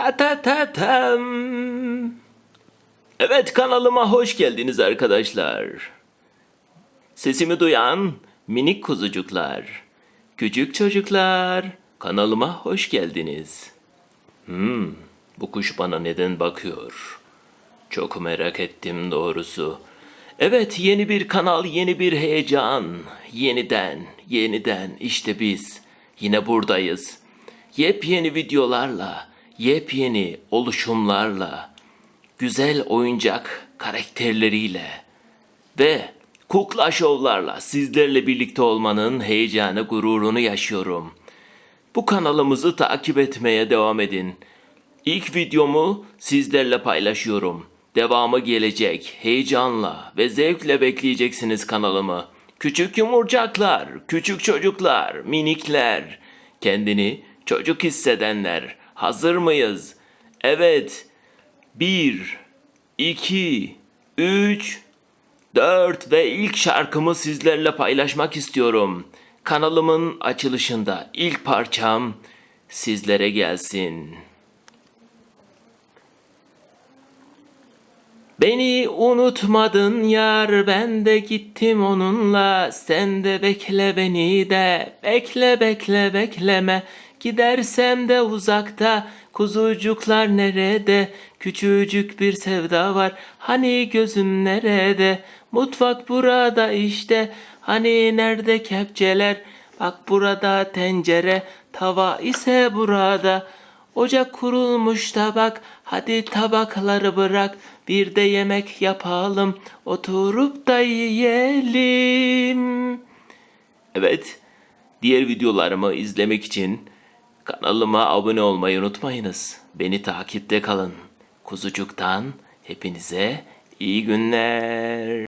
Ta. Evet kanalıma hoş geldiniz arkadaşlar. Sesimi duyan minik kuzucuklar, küçük çocuklar, kanalıma hoş geldiniz. Hmm, bu kuş bana neden bakıyor? Çok merak ettim doğrusu. Evet yeni bir kanal, yeni bir heyecan. Yeniden, yeniden işte biz yine buradayız. Yepyeni videolarla, yepyeni oluşumlarla, güzel oyuncak karakterleriyle ve kukla şovlarla sizlerle birlikte olmanın heyecanı, gururunu yaşıyorum. Bu kanalımızı takip etmeye devam edin. İlk videomu sizlerle paylaşıyorum. Devamı gelecek. Heyecanla ve zevkle bekleyeceksiniz kanalımı. Küçük yumurcaklar, küçük çocuklar, minikler, kendini çocuk hissedenler. Hazır mıyız? Evet. Bir, iki, üç, 4 ve ilk şarkımı sizlerle paylaşmak istiyorum. Kanalımın açılışında ilk parçam sizlere gelsin. Beni unutmadın yar ben de gittim onunla sen de bekle beni de bekle bekle bekleme gidersem de uzakta kuzucuklar nerede? Küçücük bir sevda var hani gözün nerede? Mutfak burada işte hani nerede kepçeler? Bak burada tencere tava ise burada. Ocak kurulmuş tabak, hadi tabakları bırak, bir de yemek yapalım, oturup da yiyelim. Evet, diğer videolarımı izlemek için kanalıma abone olmayı unutmayınız. Beni takipte kalın. Kuzucuk'tan hepinize iyi günler.